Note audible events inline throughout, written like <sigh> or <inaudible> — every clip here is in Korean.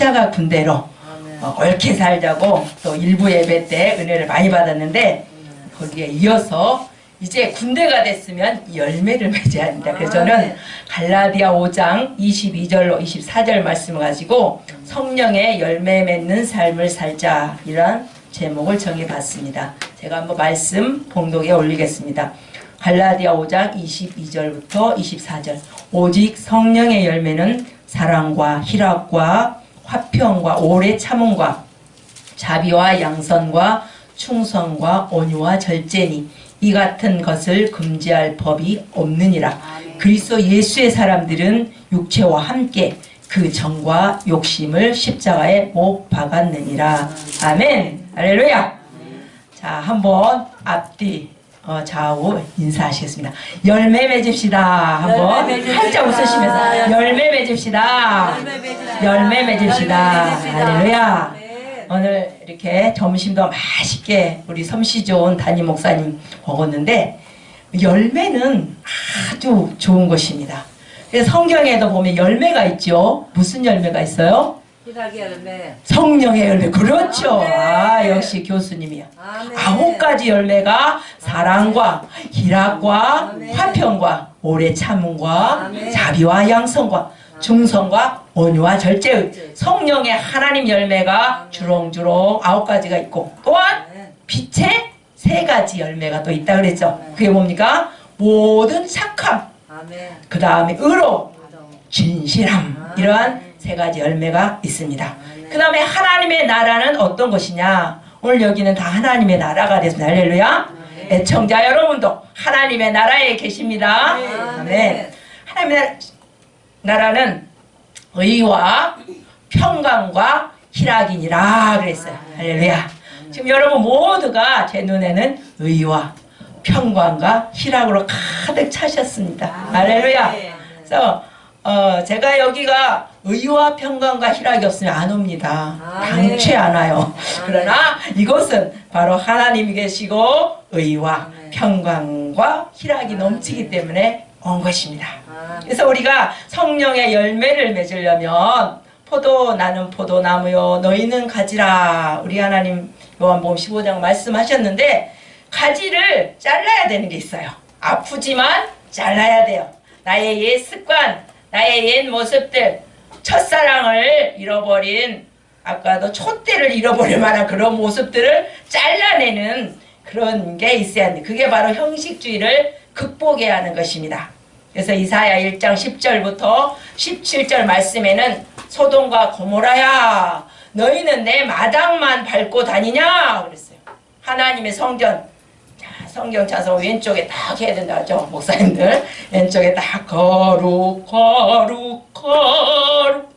십자가 군대로 어, 옳게 살자고 또 일부 예배 때 은혜를 많이 받았는데 거기에 이어서 이제 군대가 됐으면 열매를 <laughs> 맺어야 합니다. 그래서 저는 갈라디아 5장 22절로 24절 말씀을 가지고 성령의 열매 맺는 삶을 살자 이런 제목을 정해봤습니다. 제가 한번 말씀 봉독에 올리겠습니다. 갈라디아 5장 22절부터 24절 오직 성령의 열매는 사랑과 희락과 화평과 오래 참음과 자비와 양선과 충성과 온유와 절제니 이 같은 것을 금지할 법이 없느니라. 그리스도 예수의 사람들은 육체와 함께 그 정과 욕심을 십자가에 못 박았느니라. 아멘. 할렐루야. 자, 한번 앞뒤 어, 좌우 인사하시겠습니다. 열매 맺읍시다. 한번 열매 맺읍시다. 활짝 웃으시면서 열매 맺읍시다. 열매 맺읍시다. 할렐루야. 네. 오늘 이렇게 점심도 맛있게 우리 섬씨 좋은 담임 목사님 먹었는데 열매는 아주 좋은 것입니다. 성경에도 보면 열매가 있죠. 무슨 열매가 있어요? 성령의 열매. 그렇죠. 아멘. 아, 역시 교수님이야. 아멘. 아홉 가지 열매가 사랑과 희락과 아멘. 화평과 오래 참음과. 자비와 양성과 중성과 온유와 절제 성령의 하나님 열매가 주렁주렁 아홉 가지가 있고 또한. 빛의 세 가지 열매가 또 있다 그랬죠. 그게 뭡니까? 모든 착함. 그 다음에 의로. 진실함 이러한 세 가지 열매가 있습니다. 그 다음에 하나님의 나라는 어떤 것이냐? 오늘 여기는 다 하나님의 나라가 됐습니다. 할렐루야. 애청자 여러분도 하나님의 나라에 계십니다. 아멘. 하나님의 나라는 의와 평강과 희락이니라 그랬어요. 할렐루야. 지금 여러분 모두가 제 눈에는 의와 평강과 희락으로 가득 차셨습니다. 할렐루야. 그래서 어, 제가 여기가 의와 평강과 희락이 없으면 안 옵니다. 아멘. 당최 안 와요. 그러나 이곳은 바로 하나님이 계시고 의와 아멘. 평강과 희락이 넘치기 때문에 온 것입니다. 아멘. 그래서 우리가 성령의 열매를 맺으려면 포도 나는 포도나무요 너희는 가지라 우리 하나님 요한복음 15장 말씀하셨는데 가지를 잘라야 되는 게 있어요. 아프지만 잘라야 돼요. 나의 옛 습관, 나의 옛 모습들, 첫사랑을 잃어버린 아까도 촛대를 잃어버릴 만한 그런 모습들을 잘라내는 그런 게 있어야 돼. 그게 바로 형식주의를 극복해야 하는 것입니다. 그래서 이사야 1장 10절부터 17절 말씀에는 소돔과 고모라야 너희는 내 마당만 밟고 다니냐 그랬어요. 하나님의 성전 자, 성경 찾아서 왼쪽에 딱 해야 된다 하죠 목사님들 왼쪽에 딱 거룩 거룩 거룩.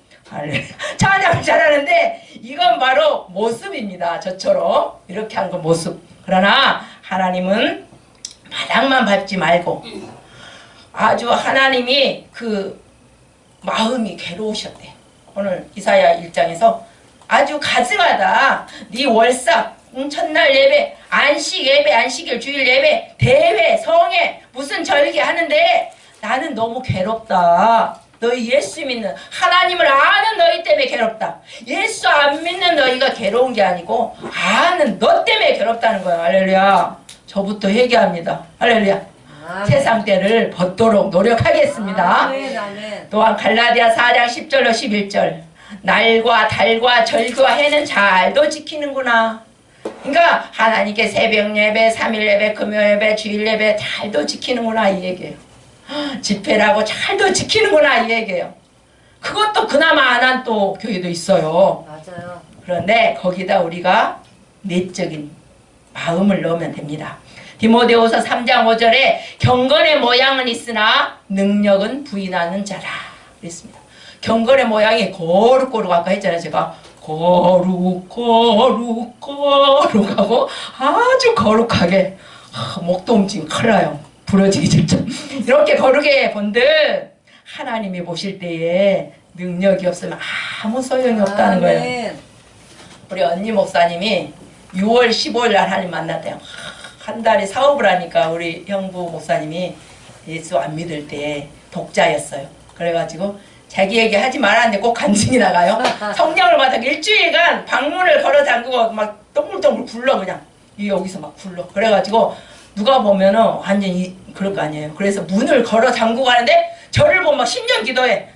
찬양을 잘하는데 이건 바로 모습입니다 저처럼 이렇게 한 거 모습 그러나 하나님은 마당만 밟지 말고 아주 하나님이 그 마음이 괴로우셨대. 오늘 이사야 1장에서 아주 가증하다. 네 월삭, 응, 첫날 예배, 안식 예배, 안식일 주일 예배, 대회, 성회, 무슨 절기 하는데 나는 너무 괴롭다. 너희 예수 믿는 하나님을 아는 너희 때문에 괴롭다. 예수 안 믿는 너희가 괴로운 게 아니고 아는 너 때문에 괴롭다는 거야. 할렐루야. 저부터 회개합니다. 할렐루야. 아멘. 세상 때를 벗도록 노력하겠습니다. 아멘. 아멘. 또한 갈라디아 4장 10절로 11절 날과 달과 절기와 해는 잘도 지키는구나. 그러니까 하나님께 새벽 예배, 3일 예배, 금요 예배, 주일 예배 잘도 지키는구나 이 얘기예요. 집회라고 잘도 지키는구나 이 얘기예요. 그것도 그나마 안 한 또 교회도 있어요. 맞아요. 그런데 거기다 우리가 내적인 마음을 넣으면 됩니다. 디모데후서 3장 5절에 경건의 모양은 있으나 능력은 부인하는 자라 그랬습니다. 경건의 모양이 거룩거룩 아까 했잖아요. 제가 거룩 거룩 거룩하고 아주 거룩하게 아, 목도 움직이면 큰일 나요. 부러지기 직전 이렇게 거룩해 본들 하나님이 보실 때에 능력이 없으면 아무 소용이 없다는 거예요. 아멘. 우리 언니 목사님이 6월 15일 날 하나님 만났대요. 한 달에 사업을 하니까 우리 형부 목사님이 예수 안 믿을 때 독자였어요. 그래가지고 자기 얘기 하지 말았는데 꼭 간증이 나가요. <laughs> 성령을 받아 일주일간 방문을 걸어 잠그고 막 동글동글 굴러 그냥 이 여기서 막 굴러. 그래가지고 누가 보면은 완전히 그럴 거 아니에요. 그래서 문을 걸어 잠그고 가는데 저를 보면 막 10년 기도해.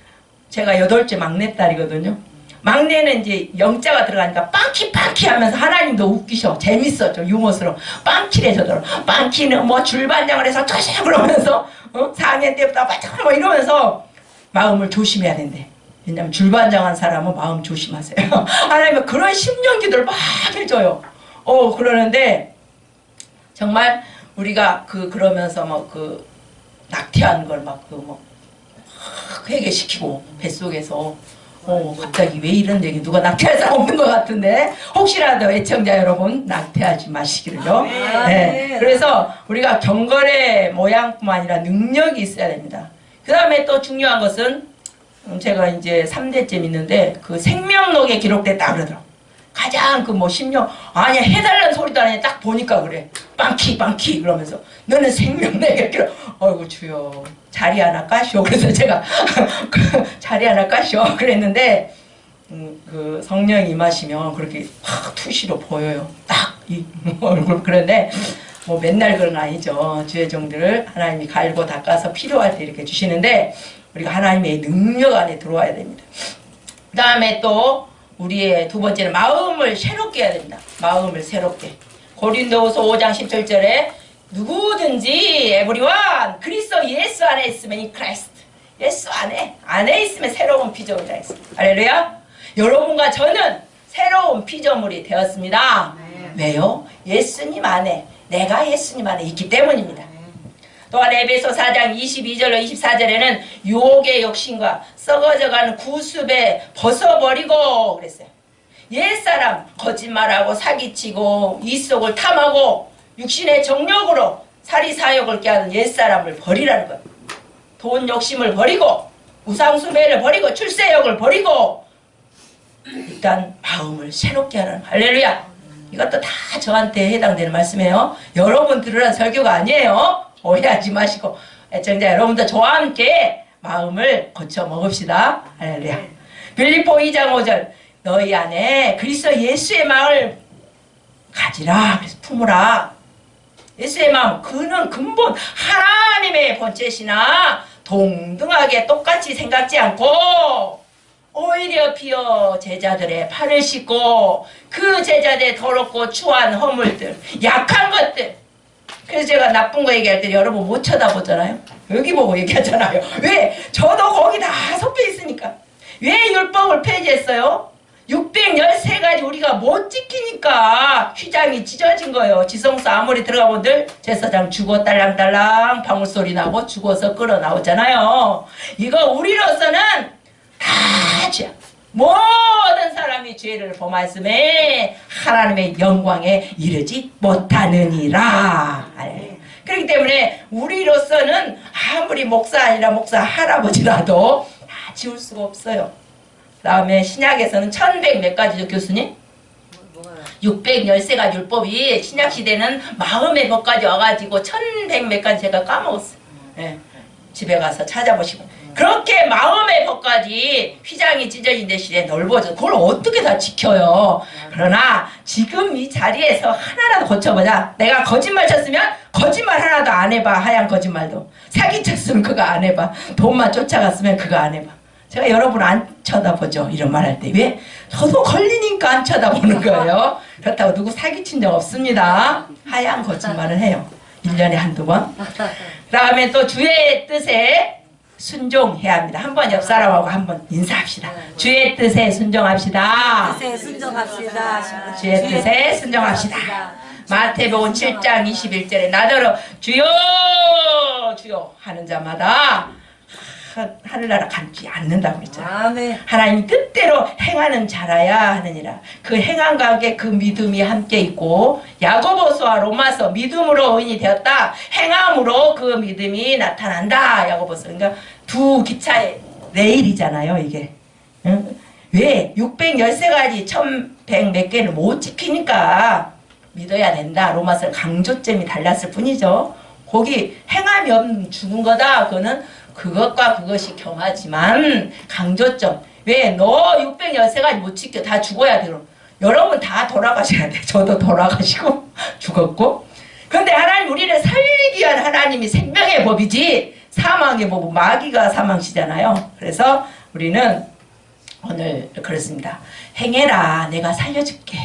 제가 여덟째 막내딸이거든요. 막내는 이제 영자가 들어가니까 빵키 빵키 하면서 하나님도 웃기셔. 재밌었죠. 유머스러워. 빵키래 저더러. 빵키는 뭐 줄반장을 해서 터셔 그러면서 어? 4학년 때부터 바짝 뭐 이러면서 마음을 조심해야 된대. 왜냐면 줄반장한 사람은 마음 조심하세요. <laughs> 하나님은 그런 10년 기도를 막 해줘요. 어 그러는데 정말 우리가 그 그러면서 뭐그 낙태한 걸 막 그뭐 회개시키고 뱃속에서 어 갑자기 왜 이런 얘기 누가 낙태할 사람 없는 것 같은데 혹시라도 애청자 여러분 낙태하지 마시기를요. 네. 그래서 우리가 경건의 모양뿐만 아니라 능력이 있어야 됩니다. 그 다음에 또 중요한 것은 음, 제가 이제 3대째 믿는데 그 생명록에 기록됐다 그러더라고. 가장 그 뭐 심령 아니야 해달라는 소리도 아니야. 딱 보니까 그래. 빵키 빵키 그러면서. 너는 생명 내게 기록. 어이구 주여. 자리 하나 까시오. 그래서 제가 <laughs> 그 자리 하나 까시오. 그랬는데 음, 그 성령이 임하시면 그렇게 확 투시로 보여요. 딱 이 얼굴. 그런데 뭐 맨날 그런 건 아니죠 주의 종들을 하나님이 갈고 닦아서 필요할 때 이렇게 주시는데 우리가 하나님의 능력 안에 들어와야 됩니다 그 다음에 또 우리의 두 번째는 마음을 새롭게 해야 됩니다. 마음을 새롭게. 고린도후서 5장 17절에 누구든지 에브리원 그리스도 예수 안에 있으면 이 크라이스트 예수 안에 안에 있으면 새로운 피조물이라 했어. 할렐루야. 여러분과 저는 새로운 피조물이 되었습니다. 왜요? 예수님 안에 내가 예수님 안에 있기 때문입니다. 또한 에베소 4장 22절로 24절에는 유혹의 욕심과 썩어져가는 구습에 벗어버리고 그랬어요. 옛사람 거짓말하고 사기치고 이속을 탐하고 육신의 정력으로 사리사욕을 깨하는 옛사람을 버리라는 거예요. 돈 욕심을 버리고 우상숭배를 버리고 출세욕을 버리고 일단 마음을 새롭게 하는 할렐루야. 이것도 다 저한테 해당되는 말씀이에요. 여러분 들으란 설교가 아니에요. 오해하지 마시고 애청자 여러분도 저와 함께 마음을 고쳐 먹읍시다. 할렐루야. 빌리포 2장 5절 너희 안에 그리스도 예수의 마음을 가지라. 그래서 품으라. 예수의 마음 그는 근본 하나님의 본체시나 동등하게 똑같이 생각지 않고 오히려 비어 제자들의 팔을 씻고 그 제자들의 더럽고 추한 허물들 약한 것들 그래서 제가 나쁜 거 얘기할 때 여러분 못 쳐다보잖아요 여기 보고 얘기하잖아요 왜? 저도 거기 다 섞여 있으니까 왜 율법을 폐지했어요? 613가지 우리가 못 지키니까 휘장이 찢어진 거예요. 지성소 아무리 들어가면 늘 제사장 죽어 딸랑딸랑 방울소리 나고 죽어서 끌어 나오잖아요. 이거 우리로서는 다 죄. 모든 사람이 죄를 범하였음에 하나님의 영광에 이르지 못하느니라. 그렇기 때문에 우리로서는 아무리 목사 아니라 목사 할아버지라도 다 지울 수가 없어요. 다음에 신약에서는 1100 몇 가지죠 교수님? 뭐가 613가지 율법이 신약 시대는 마음의 법까지 와가지고 1100 몇 가지 제가 까먹었어요. 예. 집에 가서 찾아보시고 그렇게 마음의 법까지 휘장이 찢어진 대신에 넓어져 그걸 어떻게 다 지켜요? 그러나 지금 이 자리에서 하나라도 고쳐보자. 내가 거짓말 쳤으면 거짓말 하나도 안 해봐 하얀 거짓말도. 사기 쳤으면 그거 안 해봐. 돈만 쫓아갔으면 그거 안 해봐. 제가 여러분 안 쳐다보죠 이런 말 할 때. 왜? 저도 걸리니까 안 쳐다보는 거예요. 그렇다고 누구 사기친 적 없습니다. 하얀 거짓말을 해요. 1년에 한두 번. 그 다음에 또 주의 뜻에 순종해야 합니다. 한번 옆 사람하고 한번 인사합시다. 주의 뜻에 순종합시다. 뜻에 순종합시다. 주의 뜻에 순종합시다. 마태복음 7장 21절에 나더러 주여 주여 하는 자마다 하- 하늘나라 감지 않는다고 그랬잖아요. 아멘. 하나님 뜻대로 행하는 자라야 하느니라. 그 행함과 함께 그 믿음이 함께 있고 야고보서와 로마서 믿음으로 의인이 되었다. 행함으로 그 믿음이 나타난다. 야고보서. 그러니까 두 기차의 레일이잖아요, 이게. 응? 왜 613가지 1100몇 개를 못 지키니까 믿어야 된다. 로마서 강조점이 달랐을 뿐이죠. 거기 행함이 없는 죽은 거다. 그거는 그것과 그것이 경하지만 강조점 왜 너 613가지 못 지켜? 다 죽어야 돼 그럼 여러분 다 돌아가셔야 돼. <laughs> 저도 돌아가시고 <laughs> 죽었고. 근데 하나님 우리를 살리기 위한 하나님이 생명의 법이지 사망의 법은 마귀가 사망시잖아요. 그래서 우리는 오늘 그렇습니다. 행해라. 내가 살려줄게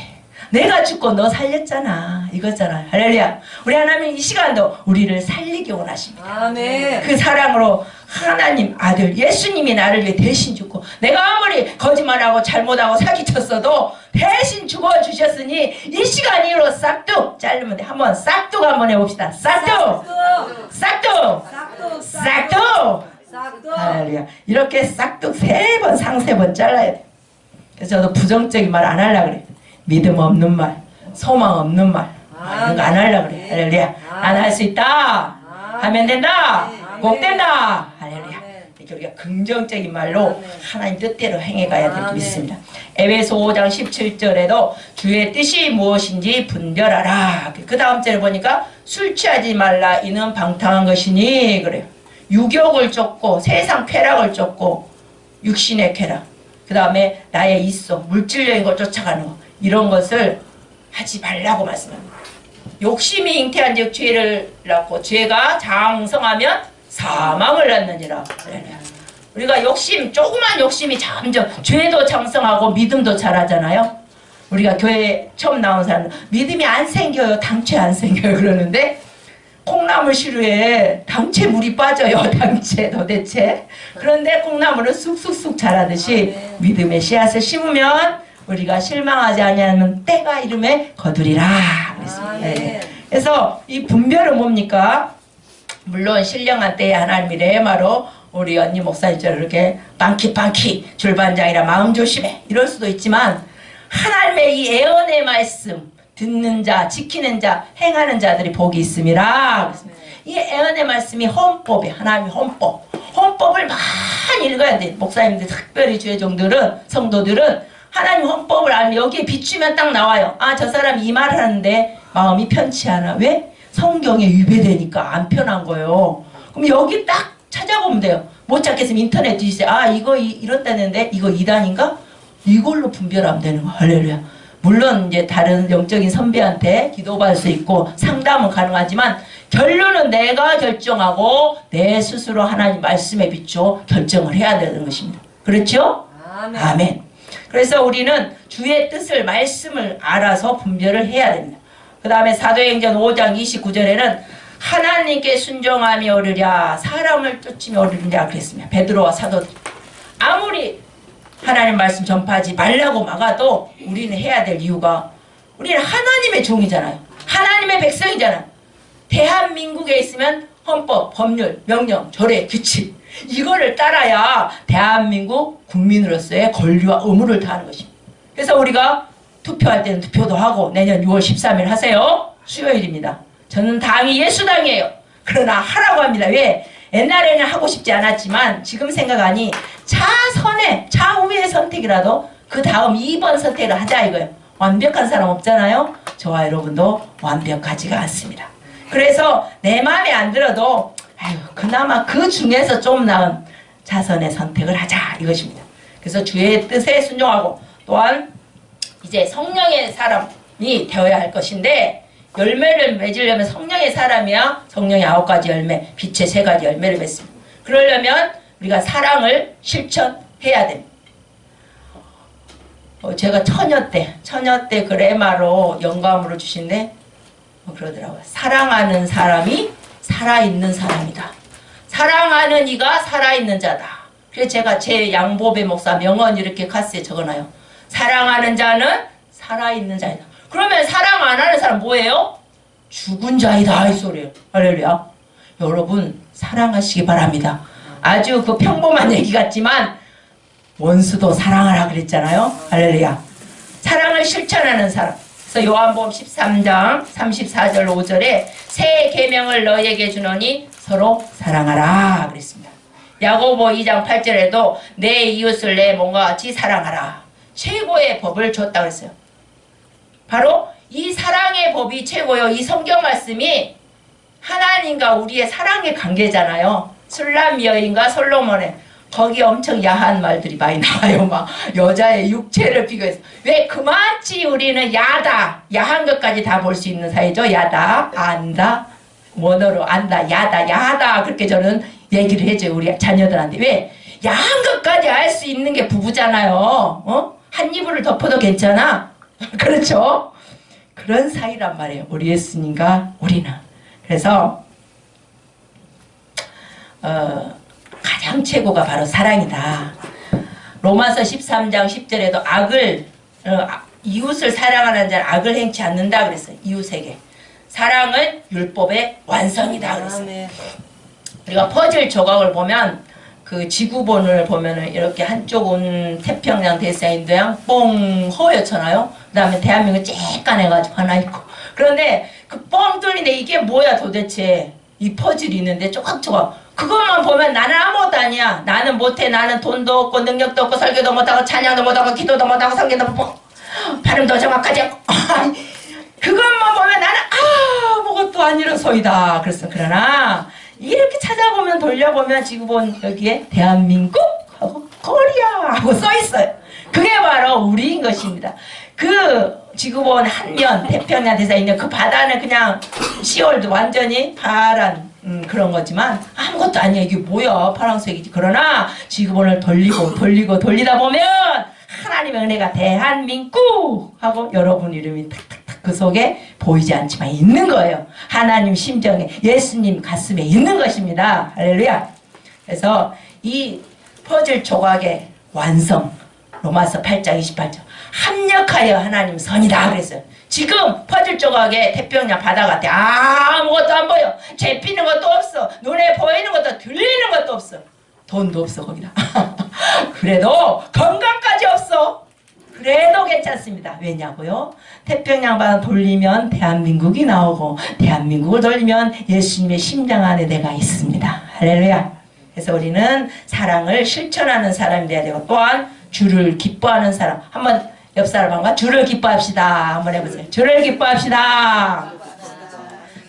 내가 죽고 너 살렸잖아. 이거잖아. 할렐루야. 우리 하나님 이 시간도 우리를 살리기 원하십니다. 아멘. 그 사랑으로 하나님 아들 예수님이 나를 위해 대신 죽고 내가 아무리 거짓말하고 잘못하고 사기쳤어도 대신 죽어 주셨으니 이 시간 이후로 싹둑 자르면 돼. 한번 싹둑 한번 해봅시다. 싹둑. 싹둑. 싹둑. 싹둑. 싹둑. 할렐루야. 이렇게 싹둑 세 번 상세 번 잘라야 돼. 그래서 저도 부정적인 말 안 하려고 그래 믿음 없는 말 소망 없는 말. 아, 이런 거 안 하려고 그래. 할렐루야. 안할수 있다. 하면 된다. 꼭 된다. 할렐루야. 이렇게 우리가 긍정적인 말로. 하나님 뜻대로 행해가야 될 줄. 믿습니다. 에베소 5장 17절에도 주의 뜻이 무엇인지 분별하라. 그 다음 절에 보니까 술 취하지 말라. 이는 방탕한 것이니. 그래요. 유욕을 쫓고 세상 쾌락을 쫓고 육신의 쾌락. 그 다음에 나의 이속 물질적인 걸 쫓아가는 거 이런 것을 하지 말라고 말씀합니다. 욕심이 잉태한 즉 죄를 낳고 죄가 장성하면 사망을 낳느니라. 네. 우리가 욕심 조그만 욕심이 점점 죄도 장성하고 믿음도 잘하잖아요. 우리가 교회 처음 나온 사람 믿음이 안 생겨요. 당체 안 생겨요. 그러는데 콩나물 시루에 당체 물이 빠져요. <laughs> 당체 도대체. 그런데 콩나물은 쑥쑥쑥 자라듯이 아멘. 믿음의 씨앗을 심으면 우리가 실망하지 아니하면 때가 이름에 거두리라. 그랬습니다. 네. 그래서 이 분별은 뭡니까? 물론 신령한 때에 하나님이 레마로 우리 언니 목사님처럼 이렇게 빵키빵키 줄반장이라 마음 조심해 이럴 수도 있지만 하나님의 이 애언의 말씀 듣는 자 지키는 자 행하는 자들이 복이 있음이라 그랬습니다. 이 애언의 말씀이 헌법이 하나님의 헌법 헌법을 많이 읽어야 돼 목사님들 특별히 주의 종들은 성도들은 하나님 헌법을 알면 여기에 비추면 딱 나와요 아 저 사람 이 말 하는데 마음이 편치 않아 왜? 성경에 위배되니까 안 편한 거예요 그럼 여기 딱 찾아보면 돼요 못 찾겠으면 인터넷 뒤지세요 아 이거 이, 이렇다는데 이거 이단인가? 이걸로 분별하면 되는 거 할렐루야 물론 이제 다른 영적인 선배한테 기도받을 수 있고 상담은 가능하지만 결론은 내가 결정하고 내 스스로 하나님 말씀에 비추어 결정을 해야 되는 것입니다. 그렇죠? 아멘. 아멘. 그래서 우리는 주의 뜻을 말씀을 알아서 분별을 해야 됩니다. 그 다음에 사도행전 5장 29절에는 하나님께 순종함이 오르랴 사람을 쫓으며 오르랴 그랬습니다. 베드로와 사도들 아무리 하나님 말씀 전파하지 말라고 막아도 우리는 해야 될 이유가 우리는 하나님의 종이잖아요. 하나님의 백성이잖아요. 대한민국에 있으면 헌법, 법률, 명령, 조례, 규칙 이거를 따라야 대한민국 국민으로서의 권리와 의무를 다하는 것입니다. 그래서 우리가 투표할 때는 투표도 하고 내년 6월 13일 하세요. 수요일입니다. 저는 당이 예수당이에요. 그러나 하라고 합니다. 왜? 옛날에는 하고 싶지 않았지만 지금 생각하니 차선의 차후의 선택이라도 그 다음 2번 선택을 하자 이거예요. 완벽한 사람 없잖아요. 저와 여러분도 완벽하지가 않습니다. 그래서 내 마음에 안 들어도 아유 그나마 그 중에서 좀 나은 자선의 선택을 하자 이것입니다. 그래서 주의 뜻에 순종하고 또한 이제 성령의 사람이 되어야 할 것인데 열매를 맺으려면 성령의 사람이야 성령의 아홉 가지 열매, 빛의 세 가지 열매를 맺습니다. 그러려면 우리가 사랑을 실천해야 됩니다. 어, 제가 처녀 때, 처녀 때 그 레마로 영감으로 주신데 뭐 그러더라고요. 사랑하는 사람이 살아있는 사람이다. 사랑하는 이가 살아있는 자다. 그래서 제가 제 양보배 목사 명언 이렇게 카스에 적어놔요. 사랑하는 자는 살아있는 자이다. 그러면 사랑 안 하는 사람 뭐예요? 죽은 자이다 이 소리예요. 할렐루야. 여러분 사랑하시기 바랍니다. 아주 그 평범한 얘기 같지만 원수도 사랑하라 그랬잖아요. 할렐루야. 사랑을 실천하는 사람. 그래서 요한복음 13장 34절 5절에 새 계명을 너에게 주노니 서로 사랑하라 그랬습니다. 야고보 2장 8절에도 내 이웃을 내 몸과 같이 사랑하라. 최고의 법을 줬다 그랬어요. 바로 이 사랑의 법이 최고요. 이 성경 말씀이 하나님과 우리의 사랑의 관계잖아요. 술람 여인과 솔로몬의 거기 엄청 야한 말들이 많이 나와요. <laughs> 막 여자의 육체를 비교해서 왜 그만치 우리는 야다 야한 것까지 다 볼 수 있는 사이죠. 야다 안다 원어로 안다 야다 야하다 그렇게 저는 얘기를 해줘요 우리 자녀들한테 왜 야한 것까지 알 수 있는 게 부부잖아요. 어? 한 이불을 덮어도 괜찮아. <laughs> 그렇죠? 그런 사이란 말이에요. 우리 예수님과 우리는. 그래서 어, 가장 최고가 바로 사랑이다. 로마서 13장 10절에도 악을 어, 아- 이웃을 사랑하는 자는 악을 행치 않는다 그랬어요. 이웃에게. 사랑은 율법의 완성이다 그랬어요. 아멘. 우리가 퍼즐 조각을 보면 그 지구본을 보면은 이렇게 한쪽은 태평양 대서인도양 뻥 허옇잖아요. 그다음에 대한민국 쬐깐해가지고 하나 있고. 그런데 그 뻥 뚫린데 이게 뭐야 도대체 이 퍼즐이 있는데 조각조각 그것만 보면 나는 아무것도 아니야. 나는 못해. 나는 돈도 없고 능력도 없고 설교도 못하고 찬양도 못하고 기도도 못하고 성경도 못하고 발음도 정확하지 않고 그것만 보면 나는 아무것도 아니는 소이다. 그랬어. 그러나 이렇게 찾아보면 돌려보면 지구본 여기에 대한민국 하고 코리아 하고 써 있어요. 그게 바로 우리인 것입니다. 그 지구본 한면 태평양 대사에 있는 그 바다는 그냥 시월도 완전히 파란 음, 그런 거지만 아무것도 아니야 이게 뭐야 파란색이지 그러나 지구본을 돌리고 돌리고 돌리다 보면 하나님의 은혜가 대한민국 하고 여러분 이름이 탁탁탁 그 속에 보이지 않지만 있는 거예요. 하나님 심정에 예수님 가슴에 있는 것입니다. 할렐루야. 그래서 이 퍼즐 조각의 완성 로마서 8장 28절 합력하여 하나님 선이다 그랬어요. 지금 퍼즐 조각의 태평양 바다 같아. 아무것도 안 보여. 잡히는 것도 없어. 눈에 보이는 것도 들리는 것도 없어. 돈도 없어 거기다. <laughs> 그래도 건강까지 없어. 그래도 괜찮습니다. 왜냐고요? 태평양 바다 돌리면 대한민국이 나오고 대한민국을 돌리면 예수님의 심장 안에 내가 있습니다. 할렐루야. 그래서 우리는 사랑을 실천하는 사람이 돼야 되고 또한 주를 기뻐하는 사람. 한번 옆 사람과 주를 기뻐합시다. 한번 해보세요. 주를 기뻐합시다.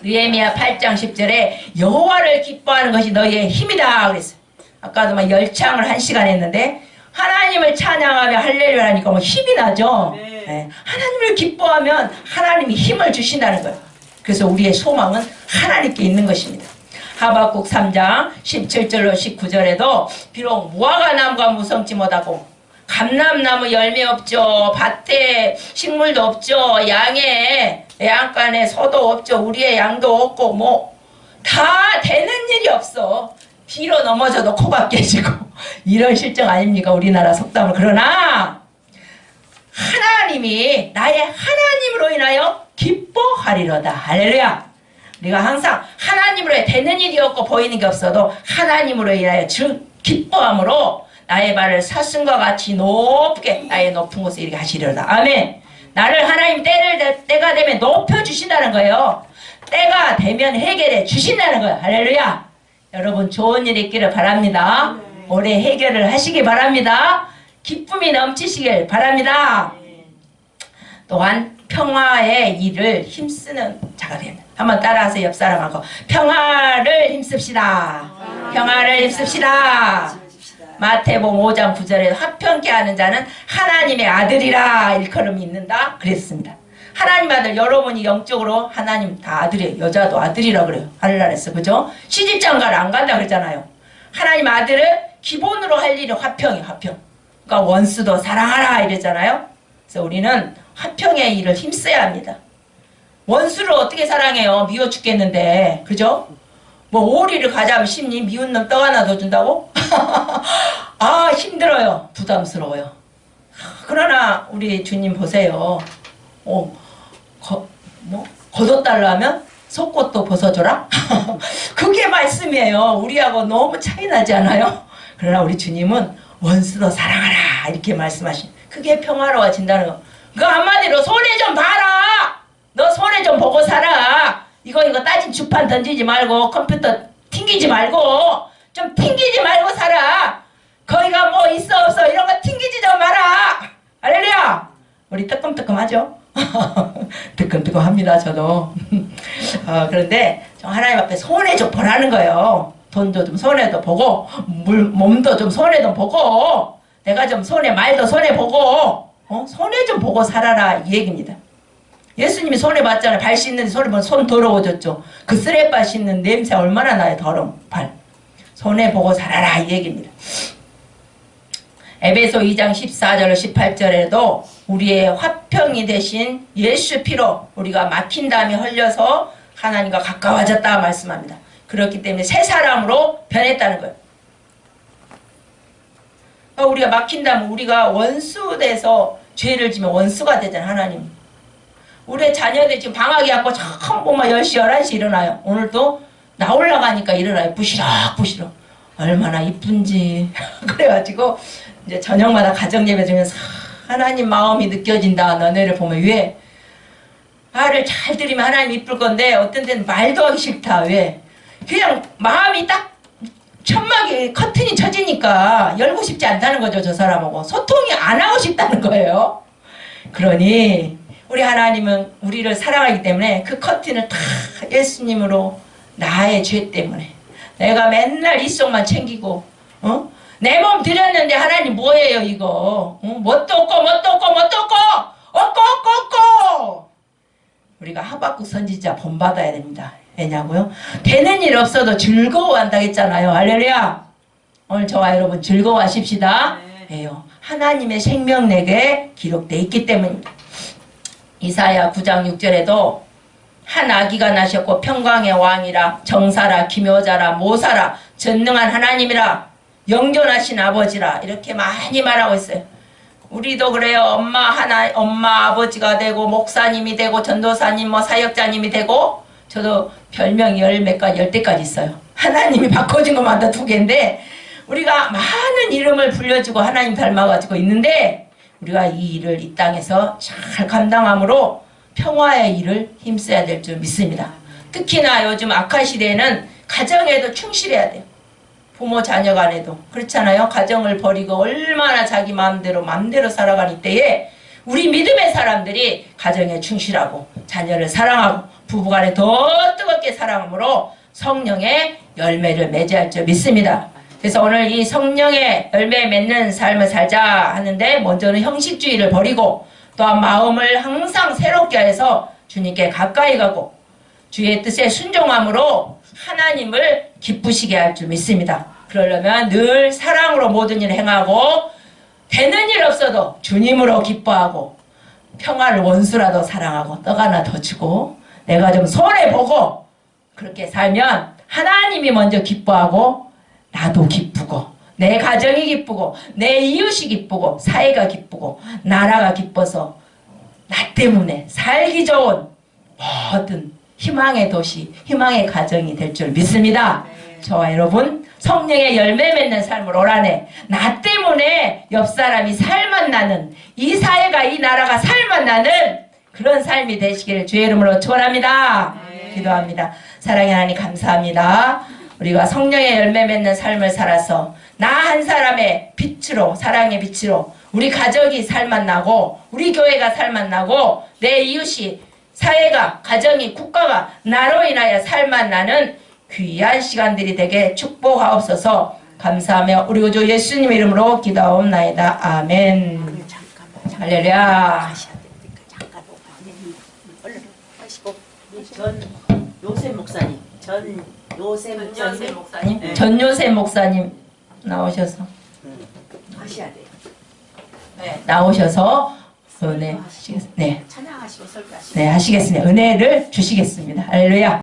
느헤미야 8장 10절에 여호와를 기뻐하는 것이 너희의 힘이다 그랬어요. 아까도 막 열창을 한 시간 했는데 하나님을 찬양하며 할렐루야 하니까 뭐 힘이 나죠. 네. 네. 하나님을 기뻐하면 하나님이 힘을 주신다는 거예요. 그래서 우리의 소망은 하나님께 있는 것입니다. 하박국 3장 17절로 19절에도 비록 무화과 나무가 무성치 못하고 감람나무 열매 없죠. 밭에 식물도 없죠. 양에 양간에 소도 없죠. 우리의 양도 없고 뭐 다 되는 일이 없어. 비로 넘어져도 코가 깨지고 <laughs> 이런 실정 아닙니까? 우리나라 속담을 그러나 하나님이 나의 하나님으로 인하여 기뻐하리로다. 할렐루야. 우리가 항상 하나님으로 해 되는 일이 없고 보이는 게 없어도 하나님으로 인하여 주 기뻐함으로 나의 발을 사슴과 같이 높게 나의 높은 곳에 이렇게 하시리로다. 아멘. 나를 하나님 때를 대- 때가 되면 높여 주신다는 거예요. 때가 되면 해결해 주신다는 거예요. 할렐루야. 여러분 좋은 일 있기를 바랍니다. 올해 해결을 하시기 바랍니다. 기쁨이 넘치시길 바랍니다. 또한 평화의 일을 힘쓰는 자가 됩니다. 한번 따라하세요. 옆 사람하고 평화를 힘씁시다. 평화를 힘씁시다. 마태복음 5장 9절에 화평케 하는 자는 하나님의 아들이라 일컬음이 있는다 그랬습니다. 하나님 아들 여러분이 영적으로 하나님 다 아들이에요. 여자도 아들이라 그래요. 하늘나라에서 그죠? 시집장가를 안 간다 그랬잖아요. 하나님 아들을 기본으로 할 일이 화평이 화평. 그러니까 원수도 사랑하라 이랬잖아요. 그래서 우리는 화평의 일을 힘써야 합니다. 원수를 어떻게 사랑해요? 미워 죽겠는데. 그죠? 뭐 오리를 가자면 심니 미운 놈 떡 하나 더 준다고? <laughs> 아 힘들어요. 부담스러워요. 그러나 우리 주님 보세요. 어, 거, 뭐 걷어달라면 속옷도 벗어줘라? <laughs> 그게 말씀이에요. 우리하고 너무 차이 나지 않아요? 그러나 우리 주님은 원수도 사랑하라 이렇게 말씀하신. 그게 평화로워진다는 거. 그 한마디로 손해 좀 봐라. 너 손해 좀 보고 살아. 이거 이거 따진 주판 던지지 말고 컴퓨터 튕기지 말고 좀 튕기지 말고 살아. 거기가 뭐 있어 없어 이런 거 튕기지 좀 마라. 할렐루야. 우리 뜨끔뜨끔하죠? <laughs> 뜨끔뜨끔합니다 저도. <laughs> 어, 그런데 좀 하나님 앞에 손해 좀 보라는 거예요. 돈도 좀 손해도 보고 물 몸도 좀 손해도 보고 내가 좀 손해 말도 손해 보고 어? 손해 좀 보고 살아라 이 얘기입니다. 예수님이 손해 봤잖아요. 발 씻는데 손에 보면 손 더러워졌죠. 그 쓰레발 씻는 냄새 얼마나 나요 더러운 발. 손해 보고 살아라 이 얘기입니다. 에베소 2장 14절 18절에도 우리의 화평이 되신 예수 피로 우리가 막힌 담이 흘려서 하나님과 가까워졌다 말씀합니다. 그렇기 때문에 새 사람으로 변했다는 거예요. 그러니까 우리가 막힌 다면 우리가 원수 돼서 죄를 지면 원수가 되잖아요. 하나님. 우리 자녀들 지금 방학이 왔고 처음 보면 10시, 11시 일어나요. 오늘도 나 올라가니까 일어나요. 부시럭, 부시럭. 얼마나 이쁜지. <laughs> 그래가지고 이제 저녁마다 가정 예배 드리면서 하나님 마음이 느껴진다. 너네를 보면 왜? 말을 잘 들으면 하나님 이쁠 건데 어떤 때는 말도 하기 싫다. 왜? 그냥 마음이 딱 천막에 커튼이 쳐지니까 열고 싶지 않다는 거죠. 저 사람하고. 소통이 안 하고 싶다는 거예요. 그러니 우리 하나님은 우리를 사랑하기 때문에 그 커튼을 다 예수님으로 나의 죄 때문에 내가 맨날 이 속만 챙기고 어? 내 몸 드렸는데 하나님 뭐예요 이거? 어? 뭣도 없고 뭣도 없고 뭣도 없고! 없고 없고 없고! 우리가 하박국 선지자 본받아야 됩니다. 왜냐고요? 되는 일 없어도 즐거워한다 했잖아요. 할렐루야! 오늘 저와 여러분 즐거워하십시다. 예요? 하나님의 생명 내게 기록돼 있기 때문입니다 이사야 9장 6절에도 한 아기가 나셨고 평강의 왕이라 정사라 기묘자라 모사라 전능한 하나님이라 영존하신 아버지라 이렇게 많이 말하고 있어요. 우리도 그래요. 엄마 하나 엄마 아버지가 되고 목사님이 되고 전도사님 뭐 사역자님이 되고 저도 별명이 열몇 가지 열 대까지 있어요. 하나님이 바꿔준 것마다 두 개인데 우리가 많은 이름을 불려주고 하나님 닮아가지고 있는데 우리가 이 일을 이 땅에서 잘 감당함으로 평화의 일을 힘써야 될 줄 믿습니다. 특히나 요즘 악한 시대에는 가정에도 충실해야 돼요. 부모 자녀 간에도 그렇잖아요. 가정을 버리고 얼마나 자기 마음대로 마음대로 살아가는 때에 우리 믿음의 사람들이 가정에 충실하고 자녀를 사랑하고 부부간에 더 뜨겁게 사랑함으로 성령의 열매를 맺어야 할 줄 믿습니다. 그래서 오늘 이 성령의 열매 맺는 삶을 살자 하는데 먼저는 형식주의를 버리고 또한 마음을 항상 새롭게 해서 주님께 가까이 가고 주의 뜻에 순종함으로 하나님을 기쁘시게 할 줄 믿습니다. 그러려면 늘 사랑으로 모든 일을 행하고 되는 일 없어도 주님으로 기뻐하고 평화를 원수라도 사랑하고 떡 하나 더 주고 내가 좀 손해보고 그렇게 살면 하나님이 먼저 기뻐하고 나도 기쁘고 내 가정이 기쁘고 내 이웃이 기쁘고 사회가 기쁘고 나라가 기뻐서 나 때문에 살기 좋은 모든 희망의 도시, 희망의 가정이 될 줄 믿습니다. 저와 여러분 성령의 열매 맺는 삶을 오라네. 나 때문에 옆 사람이 살만 나는 이 사회가 이 나라가 살만 나는 그런 삶이 되시기를 주의 이름으로 축원합니다. 기도합니다. 사랑의 하나님 감사합니다. 우리가 성령의 열매 맺는 삶을 살아서 나 한 사람의 빛으로 사랑의 빛으로 우리 가족이 살만 나고 우리 교회가 살만 나고 내 이웃이 사회가 가정이 국가가 나로 인하여 살만 나는 귀한 시간들이 되게 축복하옵소서. 감사하며 우리 구주 예수님 이름으로 기도하옵나이다. 아멘. 할렐루야. 전 요셉 목사님 전 요셉 목사님 목사님. 네. 전요셉 목사님 나오셔서. 하셔야 돼요. 네, 나오셔서 은혜 하시겠, 네, 찬양하시고 설교하시고. 네 하시겠습니다. 은혜를 주시겠습니다. 할렐루야